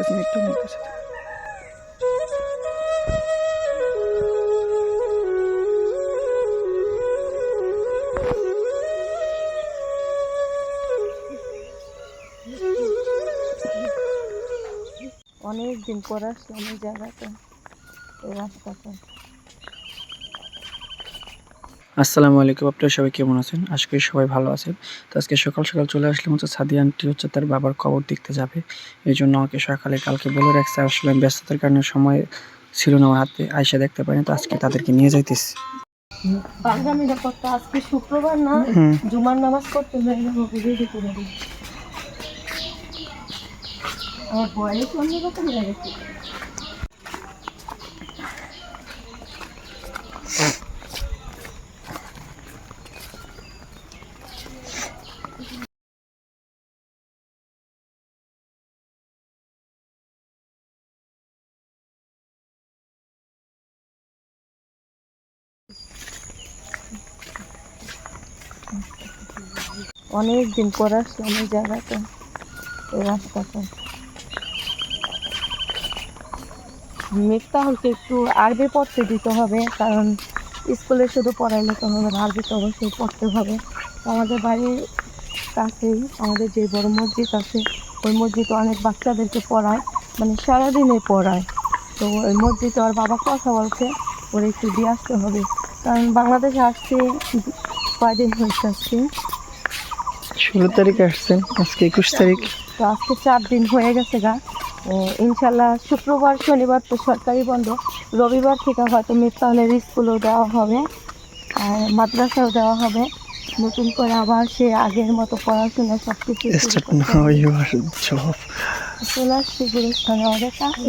আসতেছে একটু নিতেছে অনেক দিন পর আসলাম এই জায়গাতে। এই রাস্তাতে। আসসালামু আলাইকুম আপনারা সবাই কেমন আছেন? আজকে সবাই ভালো আছেন। তো আজকে সকাল সকাল চলে আসলাম হচ্ছে সাদি আন্টি হচ্ছে তার বাবার কবর দেখতে যাবে। এই জন্য আমাকে সকালে কালকে বলে রাখছে আসলে আমি ব্যস্ততার কারণে সময় ছিল না আমার হাতে আইসা দেখতে পারিনি তো আজকে তাদেরকে নিয়ে যাইতেছি। আজকে শুক্রবার না? জুমার নামাজ করতে যাব রেডি করে দিই আমার বয়স অন্যরকম লেগেছে অনেক দিন পর আসলাম এই জায়গাতে। এই রাস্তাতে। মিফতাহুলকে একটু আরবি পড়তে দিতে হবে, কারণ স্কুলে শুধু পড়াইলে তো হবে আরবি তো অবশ্যই পড়তে হবে। আমাদের বাড়ির কাছেই, আমাদের যে বড় মসজিদ আছে, ওই মসজিদে অনেক বাচ্চাদেরকে পড়ায় মানে সারাদিনে পড়ায়। তো ওই মসজিদে ওর বাবা কথা বলছে, ওর একটু দিয়ে আসতে হবে। কারণ বাংলাদেশে আসছে, কয়দিন হয়েছে আসছে? ষোলো তারিখ আসছেন আজকে একুশ তারিখ। তো আজকে চার দিন হয়ে গেছে গা। ইনশাল্লাহ শুক্রবার শনিবার তো সরকারি বন্ধ। রবিবার থেকে হয়তো মিফতাহলের স্কুলও দেওয়া হবে আর মাদ্রাসাও দেওয়া হবে। নতুন করে আবার সে আগের মতো পড়াশোনা সব চলে আসছি আমাদের কাছে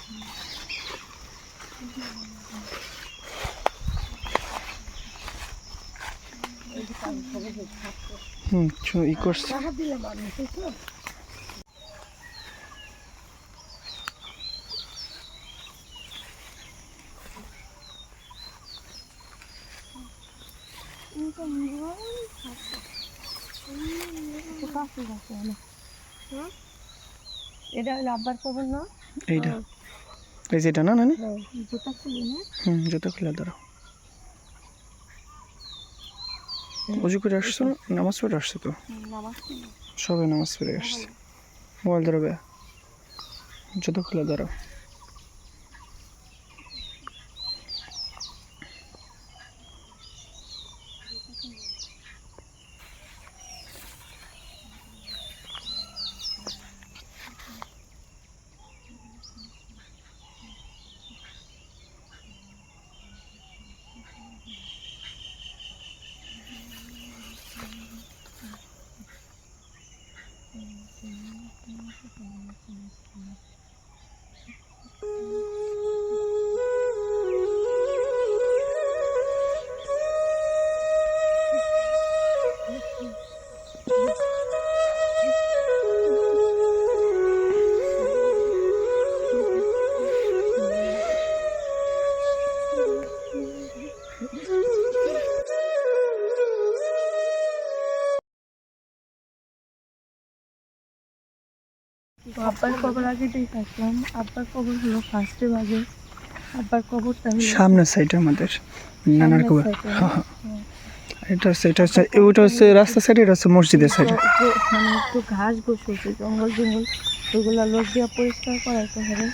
হুম ই করছে। এটা হলো আব্বার না? এইটা। এই যেটা না নানি জুতা খুলি না? হুম জুতো খুলে ধরো। উজু করে আসছো? নামাজ পড়ে আসছো তো? সবাই নামাজ পড়ে। আসছে। মোবাইল ধরো বে। জুতো খুলে ধরো। আব্বার কবর আগে দেখে আসলাম আব্বার কবর হলো ফার্স্টে বাজে। আব্বার কবরটা সামনের সাইডে আমাদের নানার কবর। এটা হচ্ছে এটা হচ্ছে ওটা হচ্ছে রাস্তার সাইডে এটা হচ্ছে মসজিদের সাইডে মানে একটু ঘাস বসেছে জঙ্গল জঙ্গল। ওগুলো লোক দিয়ে পরিষ্কার করাইতে হবে।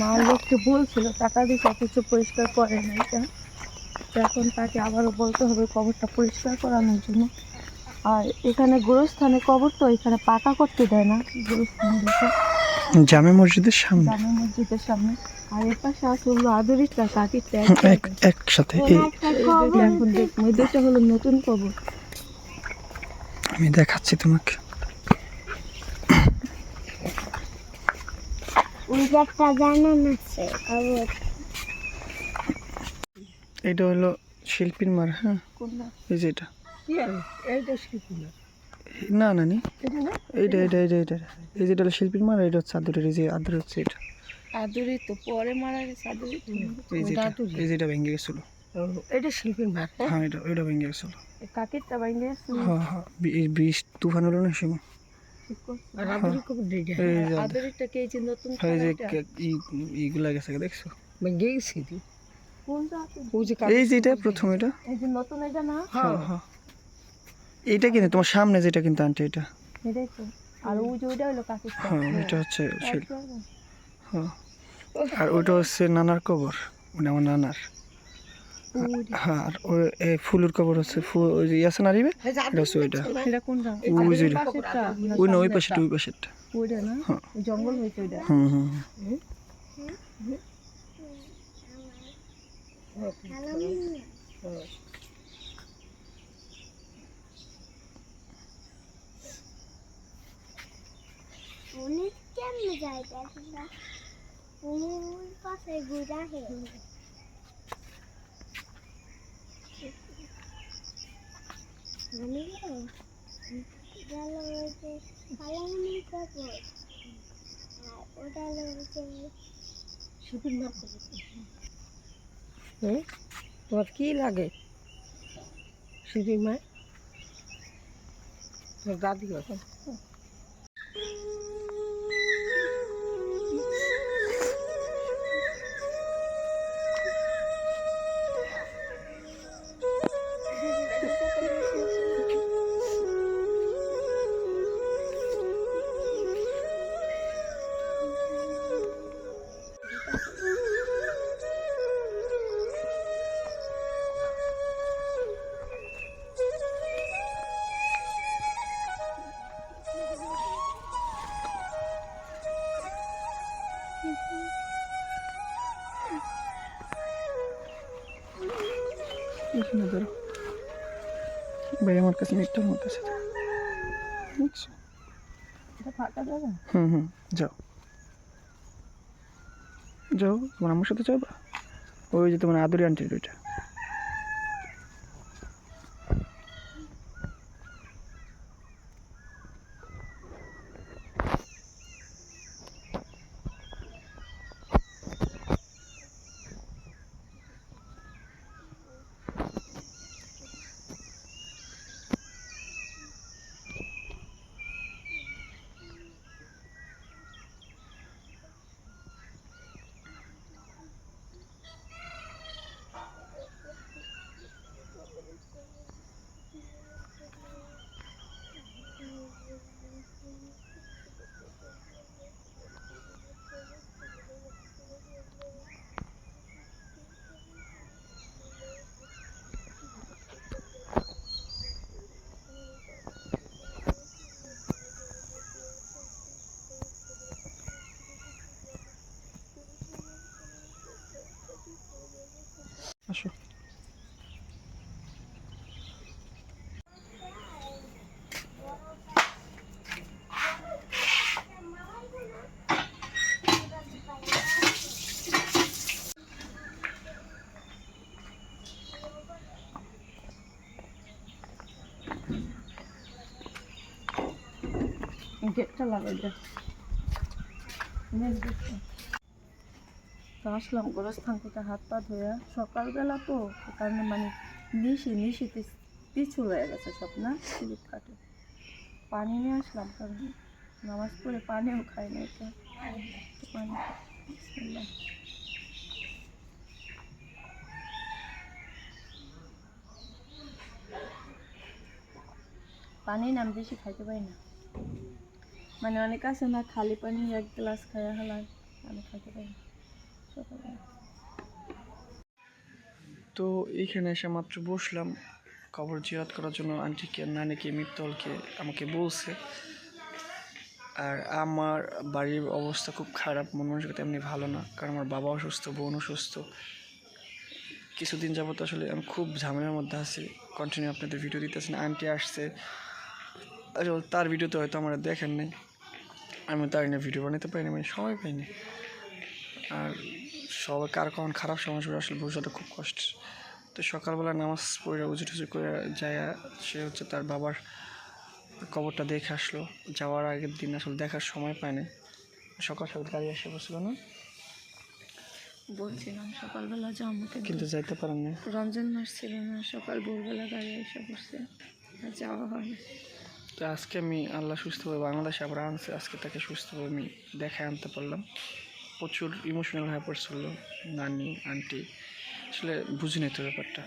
মা লোককে বলছিল টাকা দিয়ে সব কিছু পরিষ্কার করে না এটা এখন তাকে আবারও বলতে হবে কবরটা পরিষ্কার করানোর জন্য। আর এখানে গোরস্থানে কবর তো এখানে পাকা করতে দেয় না। গোরস্থান দেখে। জামে মসজিদের সামনে। জামে মসজিদের সামনে। আর এর পাশে আছে হলো আদরিটা কাটিটা একসাথে। এই এখন দেখব এই দুইটা হলো নতুন কবর আমি দেখাচ্ছি তোমাকে। এটা হলো শিল্পীর মার হ্যাঁ? এই যে এটা। কি আর? এইটা শিখি না না এটা এইটা এইটা এইটা এইটা এই যেটা হলো শিল্পীর মার এটা হচ্ছে আদরের এই যে আদর হচ্ছে এটা। আদুরি তো পরে মারা গেছে আদুরি এই যেটা ভেঙে গেছিল। এটা শিল্পীর মার হ্যাঁ এটা ওইটা ভেঙে গেছিল। কাকেরটা বাইঙ্গে গেছে? হ্যাঁ হ্যাঁ বি- বৃষ্টি তুফান হলো না সময় ঠিক করছে? আর আদুরি কবে দিই এই যে আদুরিটা কে যে নতুন এই যে খানাটা? কে- ই- ইগুলা গেছে দেখছ? ভেঙে গেছে এই যে এটা প্রথম এটা। নতুন এটা না? হ্যাঁ হ্যাঁ। এইটা কিন্তু তোমার সামনে যেটা কিন্তু আনটি এটা। এটাই তো। আর ওই যে ওইটা হলো কাকেরটা হ্যাঁ এটা হচ্ছে হ্যাঁ। আর ওইটা হচ্ছে নানার কবর মানে আমার নানার। হ্যাঁ আর ওই এই ফুলের কবর হচ্ছে ফুল ওই যে ইয়াসে না রিবে এটা হচ্ছে ওইটা। এটা কোনটা? ওই যে ওই না ওই পাশে ওই ওইটা না? হ্যাঁ। জঙ্গল হয়েছে ওইটা। হুম হুম হুম। উনি কেমনে যায় দেখলা উনি পাশে ঘুরা হে মানে গেল ওই যে কালামনি কাপড় আর ওটা হলো হচ্ছে শিল্পীর মার হুম? তোমার কি লাগে? শিল্পীর মার তোর দাদি এখন ধরো। ভাই আমার কাছে নেটটা মতো আছে হুম হুম যাও। যাও তোমার আমার সাথে যাবা? ওই যে তোমার আদুরি আন্টির ওইটা আসো গেটটা লাগাই দে তো আসলাম গোরস্থান থেকে হাত পা ধোয়া। সকালবেলা তো কারণে মানে নিশি নিশিতে পিছু হয়ে গেছে সব, না? স্লিপ পানি নিয়ে আসলাম, কারণ নামাজ পড়ে পানিও খাই না এটা। পানি পানি নাম বেশি খাইতে পারি না। মানে অনেক আছে না, খালি পানি, এক গ্লাস খাইয়া হলাম আমি খাইতে পারি না। তো এইখানে এসে মাত্র বসলাম। কবর জিয়াত করার জন্য আন্টিকে, নানিকে, মিত্তলকে আমাকে বলছে। আর আমার বাড়ির অবস্থা খুব খারাপ মন মানসিকতা এমনি ভালো না, কারণ আমার বাবা অসুস্থ, বোন অসুস্থ। কিছুদিন যাবত আসলে আমি খুব ঝামেলার মধ্যে আছি। কন্টিনিউ আপনাদের ভিডিও দিতেছেন, আন্টি আসছে। আসলে তার ভিডিওতে হয়তো আমরা দেখেন নাই। আমি তার নিয়ে ভিডিও বানাতে পারিনি মানে সময় পাইনি। আর সবাই কার কখন খারাপ সময় শুরু আসলে ভবিষ্যতে খুব কষ্ট। তো সকালবেলা নামাজ পড়ে উজু টুজু করে যায় সে হচ্ছে তার বাবার কবরটা দেখে আসলো। যাওয়ার আগের দিন আসলে দেখার সময় পায় না সকাল সকাল গাড়ি এসে বসল না? বলছিলাম সকালবেলা কিন্তু কিন্তু যাইতে পারেন না রমজান মাস ছিল না সকাল ভোরবেলা গাড়ি এসে বসছে আর যাওয়া হয় তো আজকে আমি আল্লাহ সুস্থভাবে বাংলাদেশে আবার আনছে আজকে তাকে সুস্থভাবে আমি দেখায় আনতে পারলাম। প্রচুর ইমোশনাল হয়ে পড়ছিল, নানি আন্টি আসলে বুঝি নিত ব্যাপারটা।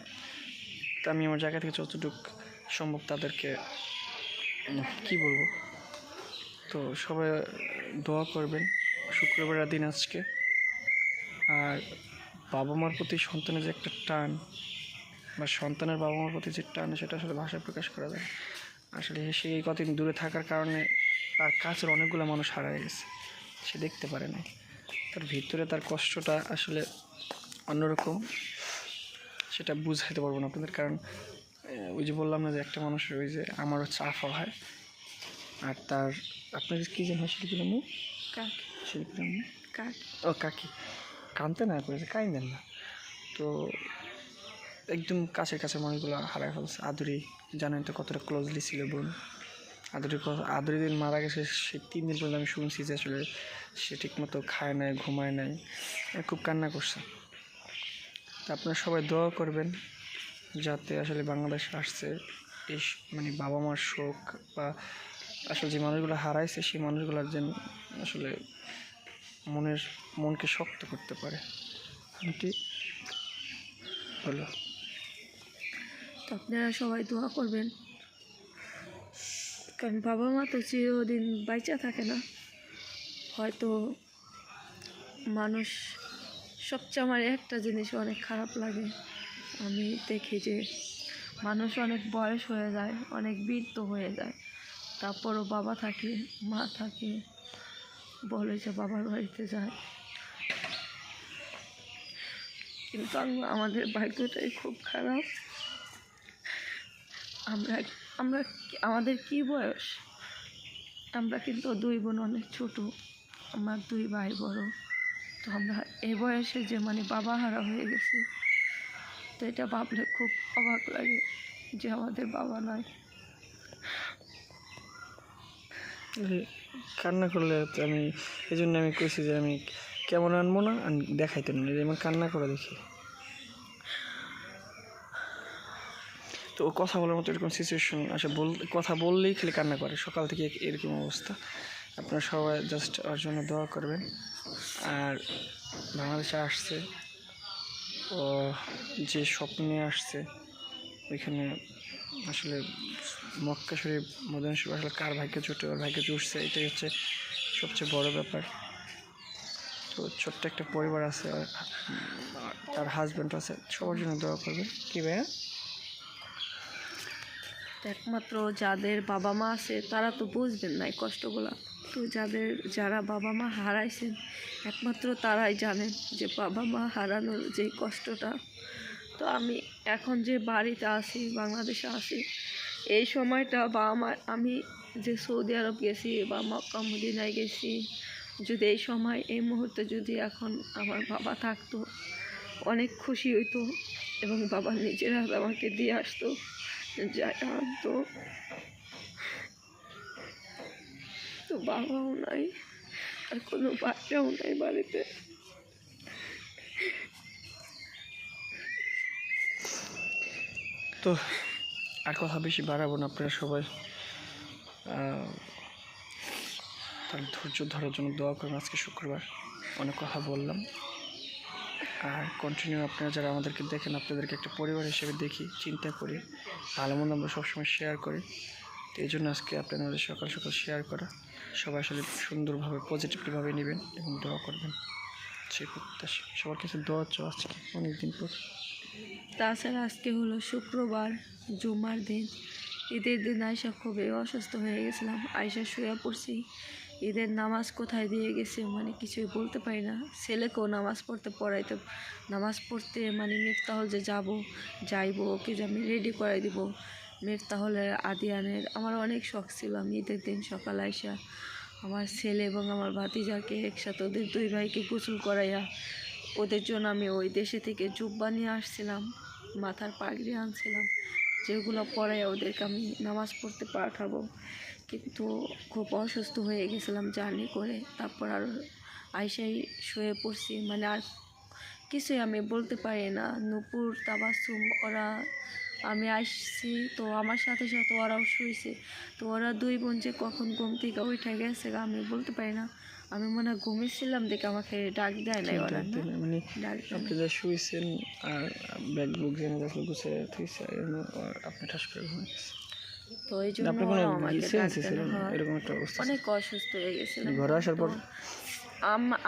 তো আমি আমার জায়গা থেকে যতটুক সম্ভব তাদেরকে কি বলব? তো সবাই দোয়া করবেন শুক্রবারের দিন আজকে। আর বাবা মার প্রতি সন্তানের যে একটা টান, বা সন্তানের বাবা মার প্রতি যে টান, সেটা আসলে ভাষায় প্রকাশ করা যায় আসলে সে এই কতদিন দূরে থাকার কারণে তার কাছের অনেকগুলো মানুষ হারায় গেছে। সে দেখতে পারে না তার ভিতরে তার কষ্টটা আসলে অন্যরকম সেটা বুঝাইতে পারব না আপনাদের। কারণ ওই যে বললাম না যে একটা মানুষের ওই যে আমার হচ্ছে আফা হয় আর তার আপনাদের কী যেন হয় শিল্পীর নাম কাক। শিল্পীর নাম কাক। ও কাকি। কানতে না করেছে কাইন্দেন না। তো একদম কাছের কাছের মানুষগুলো হারায় ফেলছে আদুরি জানেন তো কতটা ক্লোজলি ছিল বোন। আদুরি ক- আদুরি দিন মারা গেছে, সে তিন দিন পর্যন্ত আমি শুনছি যে আসলে সে ঠিকমতো খায় নাই, ঘুমায় নাই। খুব কান্না করছে। তা আপনারা সবাই দোয়া করবেন যাতে আসলে বাংলাদেশে আসছে এই মানে বাবা মার শোক বা আসলে যে মানুষগুলো হারাইছে, সেই মানুষগুলোর যেন আসলে মনের, মনকে শক্ত করতে পারে। আন্টি হলো আপনারা সবাই দোয়া করবেন। কারণ বাবা মা তো চিরদিন বাইচা থাকে না। হয়তো মানুষ সবচেয়ে আমার একটা জিনিস অনেক খারাপ লাগে। আমি দেখি যে মানুষ অনেক বয়স হয়ে যায়, অনেক বৃদ্ধ হয়ে যায়। তারপরও বাবা থাকে, মা থাকে, বলে যে বাবার বাড়িতে যায়। কিন্তু আম- আমাদের ভাগ্যটাই খুব খারাপ। আমরা আমরা আমাদের কি বয়স? আমরা কিন্তু দুই বোন অনেক ছোট। আমার দুই ভাই বড়। তো আমরা এই বয়সে যে মানে বাবা হারা হয়ে গেছি। তো এটা ভাবলে খুব অবাক লাগে যে আমাদের বাবা নয় কান্না করলে আমি এই জন্য আমি কইছি যে আমি কেমন আনব না দেখাইতে না যেমন কান্না করে দেখি। তো কথা বলার মতো এরকম সিচুয়েশন আসে বল, কথা বললেই খালি কান্না করে। সকাল থেকে এরকম অবস্থা। আপনারা সবাই জাস্ট ওর জন্য দোয়া করবেন। আর বাংলাদেশে আসছে। ও যে স্বপ্নে আসছে, ওইখানে আসলে মক্কা শরীফ, মদিনা শরীফ আসলে কার ভাগ্যে জুটে, ওর ভাগ্যে জুটছে, এটাই হচ্ছে সবচেয়ে বড় ব্যাপার। তো ছোট্ট একটা পরিবার আছে তার হাজব্যান্ড আছে, সবার জন্য দোয়া করবে কী ভাইয়া? একমাত্র যাদের বাবা মা আছে, তারা তো বুঝবেন না এই কষ্টগুলা। তো যাদের, যারা বাবা মা হারাইছেন, একমাত্র তারাই জানেন যে বাবা মা হারানোর যে কষ্টটা। তো আমি এখন যে বাড়িতে আছি, বাংলাদেশে আছি, এই সময়টা বা আমার, আমি যে সৌদি আরব গেছি বা মক্কা মদিনায় গেছি, যদি এই সময়, এই মুহূর্তে যদি এখন আমার বাবা থাকতো, অনেক খুশি হইতো এবং বাবা নিজের আমাকে দিয়ে আসতো। আনতো তো বাবাও নাই, আর কোনো বাচ্চাও নাই বাড়িতে। তো আর কথা বেশি বাড়াবো না আপনারা সবাই। তার ধৈর্য ধরার জন্য দোয়া করবেন। আজকে শুক্রবার অনেক কথা বললাম। আর কন্টিনিউ আপনারা যারা আমাদেরকে দেখেন, আপনাদেরকে একটা পরিবার হিসেবে দেখি, চিন্তা করি, ভালো মন্দ আমরা সবসময় শেয়ার করি। তো এই জন্য আজকে আপনাদের সকাল সকাল শেয়ার করা। সবাই আসলে সুন্দরভাবে পজিটিভলিভাবে নেবেন এবং দোয়া করবেন। সেই প্রত্যাশা। সবার কাছে দোয়া চাও আজকে, অনেকদিন পর। তাছাড়া আজকে হলো শুক্রবার, জুমার দিন। ঈদের দিন আয়সা খুবই অসুস্থ হয়ে গেছিলাম। আয়সা শুয়ে পড়ছি। ঈদের নামাজ কোথায় দিয়ে গেছে মানে কিছুই বলতে পারি না। ছেলেকেও নামাজ পড়তে পড়াইতে নামাজ পড়তে মানে মিফতাহল যে যাব, যাইবো ওকে যে আমি রেডি করাই দিব। মিফতাহলের আদিয়ানের আমার অনেক শখ ছিল, আমি ঈদের দিন সকাল আইসা আমার ছেলে এবং আমার ভাতিজাকে একসাথে ওদের দুই ভাইকে গোসল করাইয়া ওদের জন্য আমি ওই দেশে থেকে জুব্বা নিয়ে আসছিলাম, মাথার পাগড়ি আনছিলাম, যেগুলো পরে ওদেরকে আমি নামাজ পড়তে পাঠাবো। কিন্তু খুব অসুস্থ হয়ে গেছিলাম জার্নি করে। তারপর আর আইসাই শুয়ে পড়ছি। মানে আর কিছুই আমি বলতে পারি না। নুপুর তাবাসুম ওরা আমি আসছি। তো আমার সাথে সাথে ওরাও শুয়েছে তো ওরা দুই বোন যে কখন ঘুম থেকে উঠে গেছে আমি বলতে পারি না। আমি মনে হয় ঘুমিয়েছিলাম দেখে আমাকে ডাক দেয় নাই ওরা না? মানে আপনি যা শুয়েছেন আর ব্যাগ বুক জেনে দেখল গুছে থুইছে আর আপনি ঠাস করে তো এই জন্য না। না? হ্যাঁ, এরকম একটা অবস্থা অনেক অসুস্থ হয়ে গেছিলাম ঘরে আসার পর?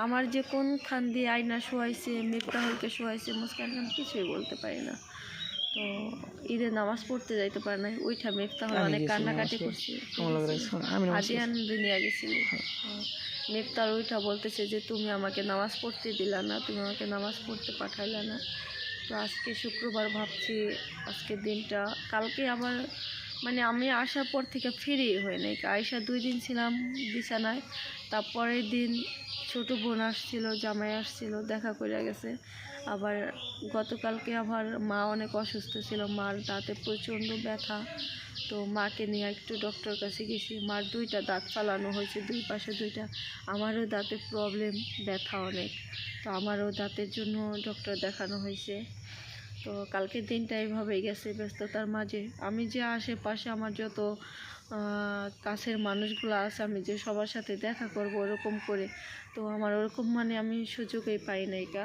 আমার যে কোন খান দিয়ে আয়না শোয়াইছে মিফতাহুলকে শোয়াইছে মুস্কান খান কিছুই বলতে পারি না। তো ঈদে নামাজ পড়তে যাইতে পারে নাই। ওইটা মিফতাহুল আমি অনেক কান্নাকাটি করছি। আদিয়ান দুনিয়া গেছিল। মিফতার ওইটা বলতেছে যে তুমি আমাকে নামাজ পড়তে দিলা না তুমি আমাকে নামাজ পড়তে পাঠাইলা না। তো আজকে শুক্রবার ভাবছি আজকে দিনটা কালকে আবার মানে আমি আসার পর থেকে ফ্রি হয়ে নাই। আয়সা দুই দিন ছিলাম বিছানায়, তারপরের দিন ছোট বোন আসছিল, জামাই আসছিল, দেখা করে গেছে। আবার গতকালকে আবার মা অনেক অসুস্থ ছিল, মার দাঁতে প্রচণ্ড ব্যথা। তো মাকে নিয়ে একটু ডক্টর কাছে গেছি। মার দুইটা দাঁত ফালানো হয়েছে, দুই পাশে দুইটা। আমারও দাঁতে প্রবলেম ব্যথা অনেক। তো আমারও দাঁতের জন্য ডক্টর দেখানো হয়েছে। তো কালকের দিনটা এইভাবেই গেছে ব্যস্ততার মাঝে। আমি যে আশেপাশে আমার যত কাছের মানুষগুলো আছে, আমি যে সবার সাথে দেখা করব ওরকম করে, তো আমার ওরকম মানে আমি সুযোগই পাই নাই কা।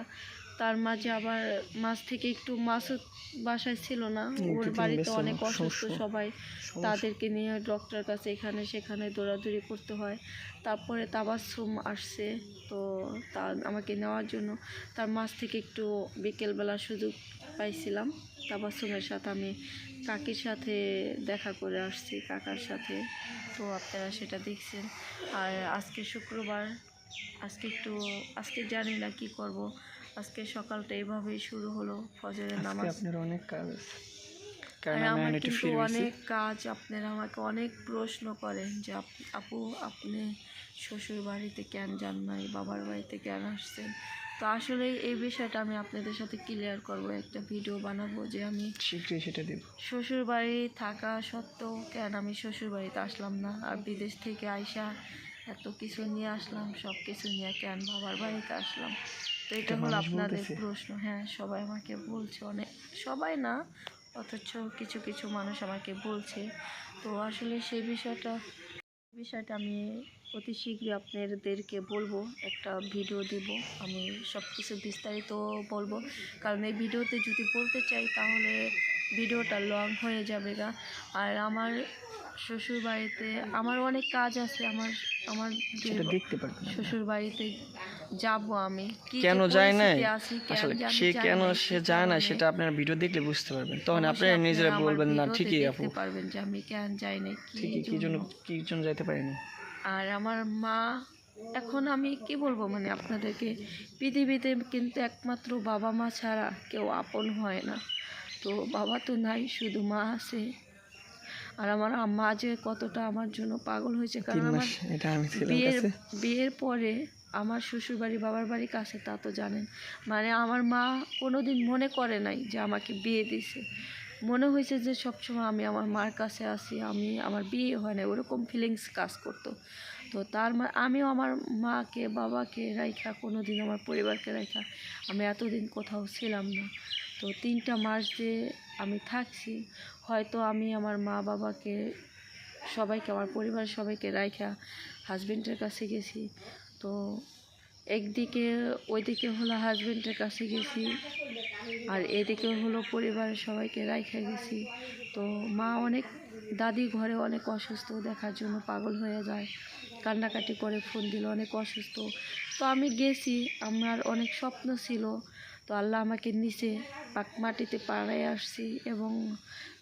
তার মাঝে আবার মাছ থেকে একটু মাছও বাসায় ছিল না। ওর বাড়িতে অনেক অসুস্থ সবাই। তাদেরকে নিয়ে ডক্টর কাছে এখানে সেখানে দৌড়াদৌড়ি করতে হয়। তারপরে তাবাসুম আসছে। তো তা আমাকে নেওয়ার জন্য তার মাছ থেকে একটু বিকেলবেলা সুযোগ পাইছিলাম। তাবাসুমের সাথে আমি কাকির সাথে দেখা করে আসছি কাকার সাথে। তো আপনারা সেটা দেখছেন। আর আজকে শুক্রবার আজকে একটু আজকে জানি না কী করব। আজকে সকালটা এভাবেই শুরু হলো ফজরের নামাজ। আপনার অনেক কাজ আছে। কারণ আমি আমার একটু কিন্তু অনেক কাজ আপনারা আমাকে অনেক প্রশ্ন করেন যে আপু আপনি শ্বশুর বাড়িতে কেন যান নাই বাবার বাড়িতে কেন আসছেন? তো আসলে এই বিষয়টা আমি আপনাদের সাথে ক্লিয়ার করব একটা ভিডিও বানাবো যে আমি শীঘ্রই সেটা দেব। শ্বশুর বাড়ি থাকা সত্ত্বেও কেন আমি শ্বশুর বাড়িতে আসলাম না? আর বিদেশ থেকে আইসা এত কিছু নিয়ে আসলাম সব কিছু নিয়ে কেন বাবার বাড়িতে আসলাম? তো এটা হলো আপনাদের প্রশ্ন। হ্যাঁ সবাই আমাকে বলছে অনেক সবাই না অথচ কিছু কিছু মানুষ আমাকে বলছে। তো আসলে সেই বিষয়টা বিষয়টা আমি অতি শীঘ্রই আপনাদেরকে বলব একটা ভিডিও দিব। আমি সব কিছু বিস্তারিত বলব। কারণ এই ভিডিওতে যদি বলতে চাই তাহলে ভিডিওটা লং হয়ে যাবে গা। আর আমার শ্বশুর বাড়িতে আমার অনেক কাজ আছে আমার আমার দেখতে পারবেন। শ্বশুর বাড়িতে যাব আমি। কেন যায় না আসলে সে কেন সে যায় না। সেটা আপনার ভিডিও দেখলে বুঝতে পারবেন। তখন আপনি নিজেরা বলবেন না ঠিকই আপু। পারবেন যে আমি কেন যাই না ঠিকই কি জন্য। কি জন্য যাইতে পারিনি? আর আমার মা এখন আমি কি বলব মানে আপনাদেরকে পৃথিবীতে কিন্তু একমাত্র বাবা মা ছাড়া কেউ আপন হয় না। তো বাবা তো নাই শুধু মা আছে। আর আমার মা যে কতটা আমার জন্য পাগল হয়েছে কারণ আমার বিয়ের বিয়ের পরে আমার শ্বশুর বাড়ি বাবার বাড়ি কাছে তা তো জানেন। মানে আমার মা কোনো দিন মনে করে নাই যে আমাকে বিয়ে দিছে মনে হয়েছে যে সবসময় আমি আমার মার কাছে আসি আমি আমার বিয়ে হয় না ওরকম ফিলিংস কাজ করতো। তো তার মা আমিও আমার মাকে বাবাকে রাইখা কোনো দিন আমার পরিবারকে রাইখা আমি এতদিন কোথাও ছিলাম না। তো তিনটা মাস যে আমি থাকছি, হয়তো আমি আমার মা বাবাকে, সবাইকে, আমার পরিবারের সবাইকে রাইখা হাজবেন্ডের কাছে গেছি। তো একদিকে, ওইদিকে হলো হাজবেন্ডের কাছে গেছি আর এদিকে হলো পরিবারের সবাইকে রাইখা গেছি। তো মা অনেক, দাদি ঘরে অনেক অসুস্থ, দেখার জন্য পাগল হয়ে যায়। কান্নাকাটি করে, ফোন দিল অনেক অসুস্থ। তো আমি গেছি, আমার অনেক স্বপ্ন ছিল তো আল্লাহ আমাকে নিচে পাক মাটিতে পাড়ায় আসছি এবং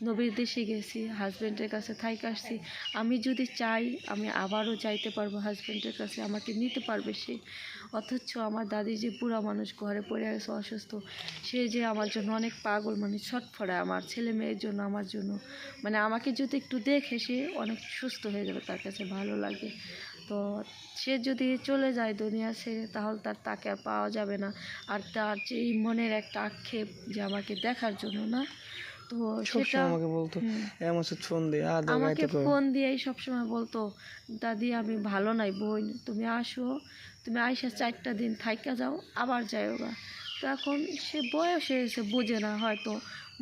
নবীর দেশে গেছি হাজব্যান্ডের কাছে থাইকে আসছি। আমি যদি চাই, আমি আবারও যাইতে পারব হাজব্যান্ডের কাছে আমাকে নিতে পারবে সে। অথচ আমার দাদি যে বুড়া মানুষ ঘরে পড়ে আছে, অসুস্থ, সে যে আমার জন্য অনেক পাগল মানে ছটফড়ায় আমার ছেলে মেয়ের জন্য, আমার জন্য। মানে আমাকে যদি একটু দেখে, সে অনেক সুস্থ হয়ে যাবে, তার কাছে ভালো লাগে। তো সে যদি চলে যায় দুনিয়া ছেড়ে তাহলে তার তাকে আর পাওয়া যাবে না। আর তার যে মনের একটা আক্ষেপ যে আমাকে দেখার জন্য না তো সেটা আমাকে বলতো ফোন দিয়ে আমাকে ফোন দিয়েই সবসময় বলতো দাদি আমি ভালো নাই বোন তুমি আসো তুমি আইসা চারটা দিন থাইকা যাও আবার যাইও গা তো এখন সে বয়স হয়েছে বুঝে না হয়তো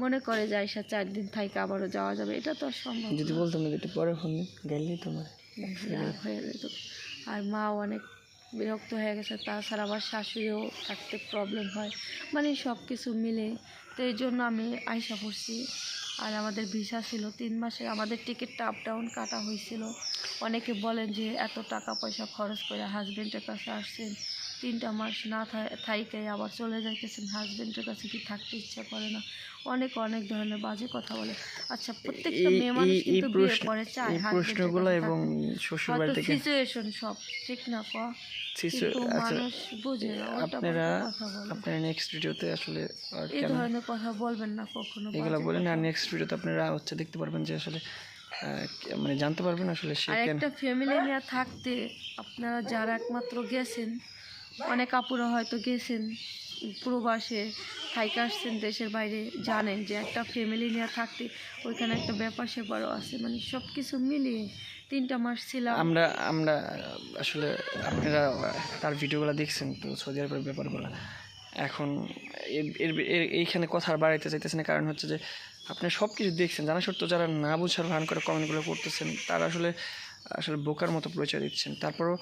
মনে করে যে আইসা চার দিন থাইকা আবারও যাওয়া যাবে এটা তো আর সম্ভব যদি। বলতাম না একটু পরে ফোন গেলেই তোমার। আর মাও অনেক বিরক্ত হয়ে গেছে, তাছাড়া আবার শাশুড়িও থাকতে প্রবলেম হয়। মানে সব কিছু মিলে। তো এই জন্য আমি আইসা পড়ছি। আর আমাদের ভিসা ছিল, তিন মাসে আমাদের টিকিটটা আপ ডাউন কাটা হয়েছিল। অনেকে বলেন যে এত টাকা পয়সা খরচ করে হাজব্যান্ডের কাছে আসছেন। তিনটা মাস না থাইকে আবার চলে যাইতেছেন হাজব্যান্ডের কাছে কি থাকতে ইচ্ছা করে না? অনেক অনেক ধরনের বাজে কথা বলে। আচ্ছা প্রত্যেকটা মেয়ে মানুষ কিন্তু বিয়ে করে চায় প্রশ্নগুলো এবং শ্বশুর বাড়ি থেকে সিচুয়েশন সব ঠিক না আচ্ছা মানুষ বুঝে আপনারা নেক্সট ভিডিওতে আসলে এই ধরনের কথা বলবেন না কখনো এগুলো বাজে বলেন আর নেক্সট ভিডিওতে আপনারা হচ্ছে দেখতে পারবেন যে আসলে মানে জানতে পারবেন আসলে সে একটা ফ্যামিলি নিয়ে থাকতে আপনারা যারা একমাত্র গেছেন অনেক আপুরা হয়তো গেছেন প্রবাসে, থাইকে আসছেন দেশের বাইরে, জানেন যে একটা ফ্যামিলি নিয়ে থাকতে ওইখানে একটা ব্যাপার স্যাপারও আছে। মানে সব কিছু মিলিয়ে তিনটা মাস ছিলাম। আমরা আমরা আসলে আপনারা তার ভিডিওগুলো দেখছেন তো, সৌদি আরবের ব্যাপারগুলো। এখন এর- এইখানে কথা আর বাড়াইতে চাইতেছে না, কারণ হচ্ছে যে আপনি সব কিছু দেখছেন। জানা সত্ত্বেও যারা না বুঝার ভান করে কমেন্টগুলো করতেছেন, তারা আসলে আসলে বোকার মতো পরিচয় দিচ্ছেন। তারপরও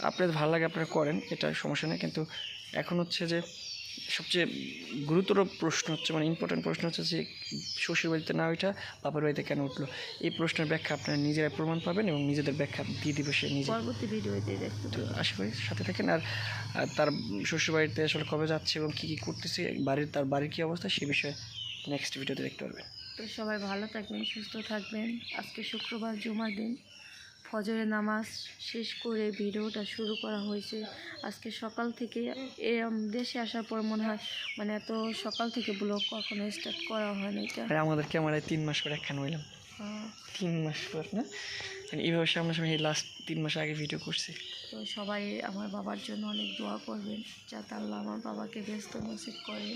আপনাদের ভালো লাগে আপনারা করেন এটা সমস্যা নেই। কিন্তু এখন হচ্ছে যে সবচেয়ে গুরুতর প্রশ্ন হচ্ছে মানে ইম্পর্টেন্ট প্রশ্ন হচ্ছে যে শ্বশুর বাড়িতে না ওইটা বাবার বাড়িতে কেন উঠল? এই প্রশ্নের ব্যাখ্যা আপনারা নিজেরাই প্রমাণ পাবেন এবং নিজেদের ব্যাখ্যা দিয়ে দিবে সে নিজে। পরবর্তী ভিডিওতে দেখতে তো আশা করি সাথে থাকেন। আর আর তার শ্বশুর বাড়িতে আসলে কবে যাচ্ছে এবং কী কী করতেছে বাড়ির তার বাড়ির কী অবস্থা সে বিষয়ে নেক্সট ভিডিওতে দেখতে পারবেন। তো সবাই ভালো থাকবেন সুস্থ থাকবেন। আজকে শুক্রবার জুমার দিন। ফজরের নামাজ শেষ করে ভিডিওটা শুরু করা হয়েছে। আজকে সকাল থেকে এ দেশে আসার পর মনে হয় মানে এত সকাল থেকে ব্লগ কখনো স্টার্ট করা হয় না এটা আর আমাদের ক্যামেরায় তিন মাস পর একখান হইলাম। তিন মাস পর না? মানে এইভাবে সামনাসামনি এই লাস্ট তিন মাস আগে ভিডিও করছি। তো সবাই আমার বাবার জন্য অনেক দোয়া করবেন যাতে আল্লাহ আমার বাবাকে ব্যস্ত নসিব করে।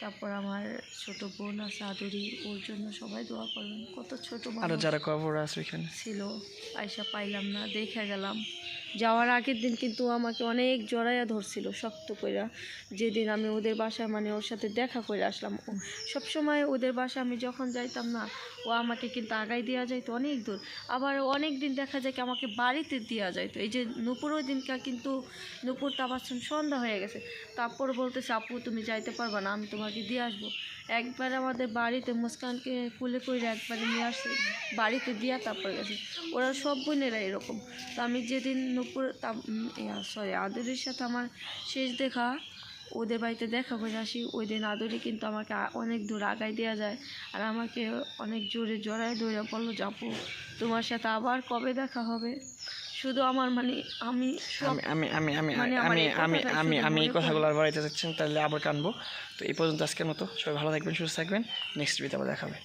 তারপর আমার ছোট বোন আছে আদুরি ওর জন্য সবাই দোয়া করবেন। কত ছোট আরও যারা কবর আছে ওইখানে। ছিল আয়সা পাইলাম না দেখে গেলাম। যাওয়ার আগের দিন কিন্তু আমাকে অনেক জড়াইয়া ধরছিল, শক্ত কইরা। যেদিন আমি ওদের বাসায় মানে ওর সাথে দেখা করে আসলাম, ও সবসময় ওদের বাসায় আমি যখন যাইতাম না, ও আমাকে কিন্তু আগাই দেওয়া যাইতো অনেক দূর। আবার অনেক দিন দেখা যায় কি আমাকে বাড়িতে দেওয়া যাইতো। এই যে নুপুর ওই কিন্তু নুপুর তো আবার সন্ধ্যা হয়ে গেছে। তারপর বলতেছে, আপু, তুমি যাইতে পারবা না, আমি তোমাকে দিয়ে আসব। একবার আমাদের বাড়িতে মুস্কানকে কুলে করে একবারে নিয়ে আসছে বাড়িতে দিয়া তারপর গেছে। ওরা সব বোনেরা এরকম। তো আমি যেদিন নুপুর সরি আদরের সাথে আমার শেষ দেখা, ওদের বাড়িতে দেখা করে আসি। ওই দিন আদরে কিন্তু আমাকে অনেক দূর আগায় দেওয়া যায় আর আমাকে অনেক জোরে জড়ায় ধরে বলল যাব তোমার সাথে আবার কবে দেখা হবে? শুধু আমার মানে আমি আমি আমি আমি আমি মানে আমি আমি আমি এই কথাগুলো আর বাড়িতে চাচ্ছেন তাহলে আবার কানবো। তো এই পর্যন্ত আজকের মতো সবাই ভালো থাকবেন সুস্থ থাকবেন। নেক্সট ভিডিওতে আবার দেখাবে।